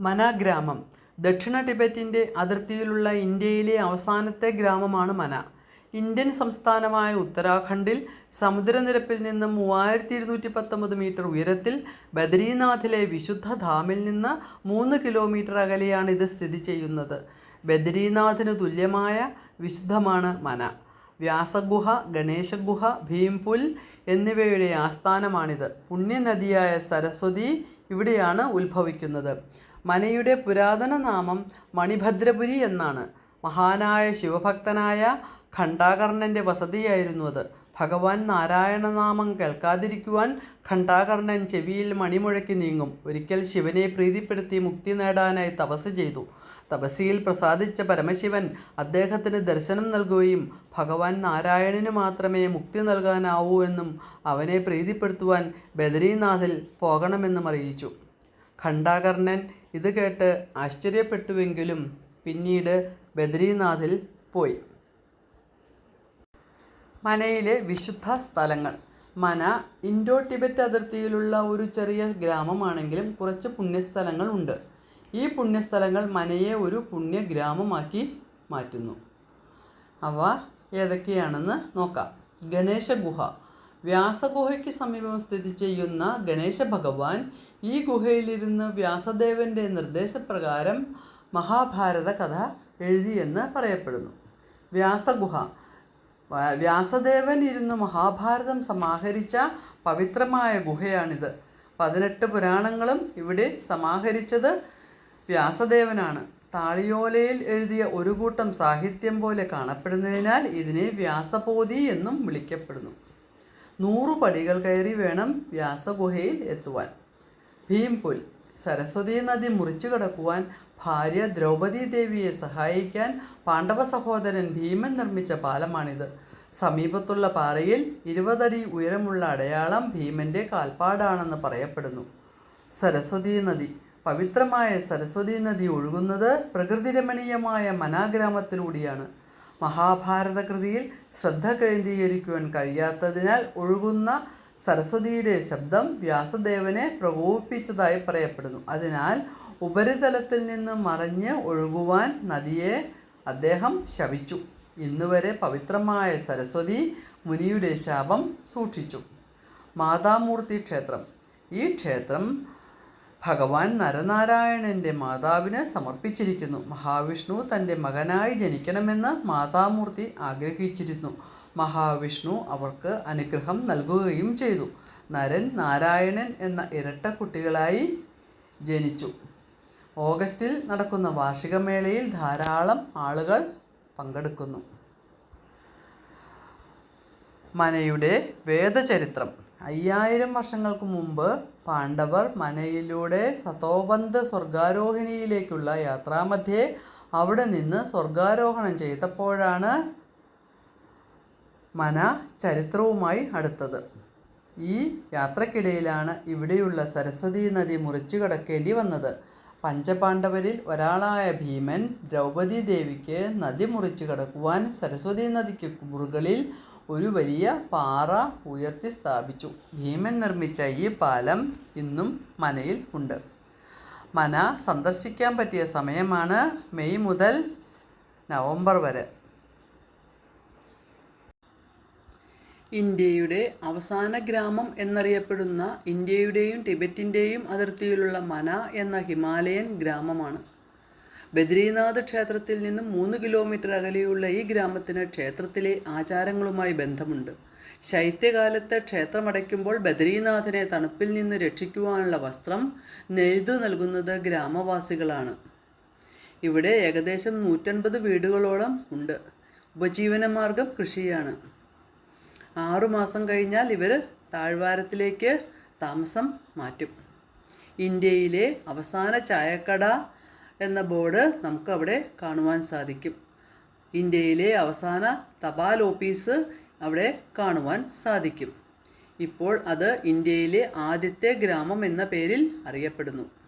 മന ഗ്രാമം ദക്ഷിണ ടിബറ്റിന്റെ അതിർത്തിയിലുള്ള ഇന്ത്യയിലെ അവസാനത്തെ ഗ്രാമമാണ് മന. ഇന്ത്യൻ സംസ്ഥാനമായ ഉത്തരാഖണ്ഡിൽ സമുദ്രനിരപ്പിൽ നിന്നും മൂവായിരത്തി ഇരുന്നൂറ്റി പത്തൊമ്പത് മീറ്റർ ഉയരത്തിൽ ബദരീനാഥിലെ വിശുദ്ധ ധാമിൽ നിന്ന് മൂന്ന് കിലോമീറ്റർ അകലെയാണ് ഇത് സ്ഥിതി ചെയ്യുന്നത്. ബദരീനാഥിന് തുല്യമായ വിശുദ്ധമാണ് മന. വ്യാസഗുഹ ഗണേശഗുഹ ഭീംപുൽ എന്നിവയുടെ ആസ്ഥാനമാണിത്. പുണ്യനദിയായ സരസ്വതി ഇവിടെയാണ് ഉത്ഭവിക്കുന്നത്. മനയുടെ പുരാതന നാമം മണിഭദ്രപുരി എന്നാണ്. മഹാനായ ശിവഭക്തനായ ഖണ്ഡാകർണന്റെ വസതിയായിരുന്നു അത്. ഭഗവാൻ നാരായണനാമം കേൾക്കാതിരിക്കുവാൻ ഖണ്ഡാകർണൻ ചെവിയിൽ മണിമുഴക്കി നീങ്ങും. ഒരിക്കൽ ശിവനെ പ്രീതിപ്പെടുത്തി മുക്തി നേടാനായി തപസ് ചെയ്തു. തപസ്സിയിൽ പ്രസാദിച്ച പരമശിവൻ അദ്ദേഹത്തിന് ദർശനം നൽകുകയും ഭഗവാൻ നാരായണന് മാത്രമേ മുക്തി നൽകാനാവൂ എന്നും അവനെ പ്രീതിപ്പെടുത്തുവാൻ ബദരീനാഥിൽ പോകണമെന്നും അറിയിച്ചു. ഖണ്ഡാകർണൻ ഇത് കേട്ട് ആശ്ചര്യപ്പെട്ടുവെങ്കിലും പിന്നീട് ബദ്രീനാഥിൽ പോയി. മനയിലെ വിശുദ്ധ സ്ഥലങ്ങൾ. മന ഇൻഡോ ടിബറ്റ് അതിർത്തിയിലുള്ള ഒരു ചെറിയ ഗ്രാമമാണെങ്കിലും കുറച്ച് പുണ്യസ്ഥലങ്ങൾ ഉണ്ട്. ഈ പുണ്യസ്ഥലങ്ങൾ മനയെ ഒരു പുണ്യ ഗ്രാമമാക്കി മാറ്റുന്നു. അവ ഏതൊക്കെയാണെന്ന് നോക്കാം. ഗണേശ ഗുഹ വ്യാസഗുഹയ്ക്ക് സമീപം സ്ഥിതി ചെയ്യുന്ന ഗണേശ ഭഗവാൻ ഈ ഗുഹയിലിരുന്ന് വ്യാസദേവന്റെ നിർദ്ദേശപ്രകാരം മഹാഭാരത കഥ എഴുതിയെന്ന് പറയപ്പെടുന്നു. വ്യാസഗുഹ വ്യാസദേവൻ ഇരുന്ന് മഹാഭാരതം സമാഹരിച്ച പവിത്രമായ ഗുഹയാണിത്. പതിനെട്ട് പുരാണങ്ങളും ഇവിടെ സമാഹരിച്ചത് വ്യാസദേവനാണ്. താളിയോലയിൽ എഴുതിയ ഒരു കൂട്ടം സാഹിത്യം പോലെ കാണപ്പെടുന്നതിനാൽ ഇതിനെ വ്യാസപോതി എന്നും വിളിക്കപ്പെടുന്നു. നൂറു പടികൾ കയറി വേണം വ്യാസഗുഹയിൽ എത്തുവാൻ. ഭീംപുൽ സരസ്വതി നദി മുറിച്ചു കടക്കുവാൻ ഭാര്യ ദ്രൗപദി ദേവിയെ സഹായിക്കാൻ പാണ്ഡവ സഹോദരൻ ഭീമൻ നിർമ്മിച്ച പാലമാണിത്. സമീപത്തുള്ള പാറയിൽ ഇരുപതടി ഉയരമുള്ള അടയാളം ഭീമന്റെ കാൽപ്പാടാണെന്ന് പറയപ്പെടുന്നു. സരസ്വതി നദി. പവിത്രമായ സരസ്വതി നദി ഒഴുകുന്നത് പ്രകൃതിരമണീയമായ മനാഗ്രാമത്തിലൂടെയാണ്. മഹാഭാരത കൃതിയിൽ ശ്രദ്ധ കേന്ദ്രീകരിക്കുവാൻ കഴിയാത്തതിനാൽ ഒഴുകുന്ന സരസ്വതിയുടെ ശബ്ദം വ്യാസദേവനെ പ്രകോപിപ്പിച്ചതായി പറയപ്പെടുന്നു. അതിനാൽ ഉപരിതലത്തിൽ നിന്ന് മറിഞ്ഞ് ഒഴുകുവാൻ നദിയെ അദ്ദേഹം ശപിച്ചു ഇന്നുവരെ പവിത്രമായ സരസ്വതി മുനിയുടെ ശാപം സൂക്ഷിച്ചു. മാതാമൂർത്തി ക്ഷേത്രം. ഈ ക്ഷേത്രം ഭഗവാൻ നരനാരായണന്റെ മാതാവിന് സമർപ്പിച്ചിരിക്കുന്നു. മഹാവിഷ്ണു തന്റെ മകനായി ജനിക്കണമെന്ന് മാതാമൂർത്തി ആഗ്രഹിച്ചിരുന്നു. മഹാവിഷ്ണു അവർക്ക് അനുഗ്രഹം നൽകുകയും ചെയ്തു. നരൻ നാരായണൻ എന്ന ഇരട്ട കുട്ടികളായി ജനിച്ചു. ഓഗസ്റ്റിൽ നടക്കുന്ന വാർഷികമേളയിൽ ധാരാളം ആളുകൾ പങ്കെടുക്കുന്നു. മനയുടെ വേദചരിത്രം. അയ്യായിരം വർഷങ്ങൾക്ക് മുമ്പ് പാണ്ഡവർ മനയിലൂടെ സതോബന്ധ സ്വർഗാരോഹിണിയിലേക്കുള്ള യാത്രാമധ്യേ അവിടെ നിന്ന് സ്വർഗാരോഹണം ചെയ്തപ്പോഴാണ് മന ചരിത്രവുമായി അടുത്തത്. ഈ യാത്രക്കിടയിലാണ് ഇവിടെയുള്ള സരസ്വതി നദി മുറിച്ചു കടക്കേണ്ടി വന്നത്. പഞ്ചപാണ്ഡവരിൽ ഒരാളായ ഭീമൻ ദ്രൗപദി ദേവിക്ക് നദി മുറിച്ചു കടക്കുവാൻ സരസ്വതി നദിക്ക് മുറുകളിൽ ഒരു വലിയ പാറ ഉയർത്തി സ്ഥാപിച്ചു. ഭീമൻ നിർമ്മിച്ച ഈ പാലം ഇന്നും മനയിൽ ഉണ്ട്. മന സന്ദർശിക്കാൻ പറ്റിയ സമയമാണ് മെയ് മുതൽ നവംബർ വരെ. ഇന്ത്യയുടെ അവസാന ഗ്രാമം എന്നറിയപ്പെടുന്ന ഇന്ത്യയുടെയും ടിബറ്റിന്റെയും അതിർത്തിയിലുള്ള മന എന്ന ഹിമാലയൻ ഗ്രാമമാണ്. ബദ്രീനാഥ് ക്ഷേത്രത്തിൽ നിന്നും മൂന്ന് കിലോമീറ്റർ അകലെയുള്ള ഈ ഗ്രാമത്തിന് ക്ഷേത്രത്തിലെ ആചാരങ്ങളുമായി ബന്ധമുണ്ട്. ശൈത്യകാലത്ത് ക്ഷേത്രമടയ്ക്കുമ്പോൾ ബദ്രീനാഥിനെ തണുപ്പിൽ നിന്ന് രക്ഷിക്കുവാനുള്ള വസ്ത്രം നെയ്തു നൽകുന്നത് ഗ്രാമവാസികളാണ്. ഇവിടെ ഏകദേശം നൂറ്റൻപത് വീടുകളോളം ഉണ്ട്. ഉപജീവനമാർഗം കൃഷിയാണ്. ആറുമാസം കഴിഞ്ഞാൽ ഇവർ താഴ്വാരത്തിലേക്ക് താമസം മാറ്റും. ഇന്ത്യയിലെ അവസാന ചായക്കട എന്ന ബോർഡ് നമുക്ക് അവിടെ കാണുവാൻ സാധിക്കും. ഇന്ത്യയിലെ അവസാന തപാൽ ഓഫീസ് അവിടെ കാണുവാൻ സാധിക്കും. ഇപ്പോൾ അത് ഇന്ത്യയിലെ ആദ്യത്തെ ഗ്രാമം എന്ന പേരിൽ അറിയപ്പെടുന്നു.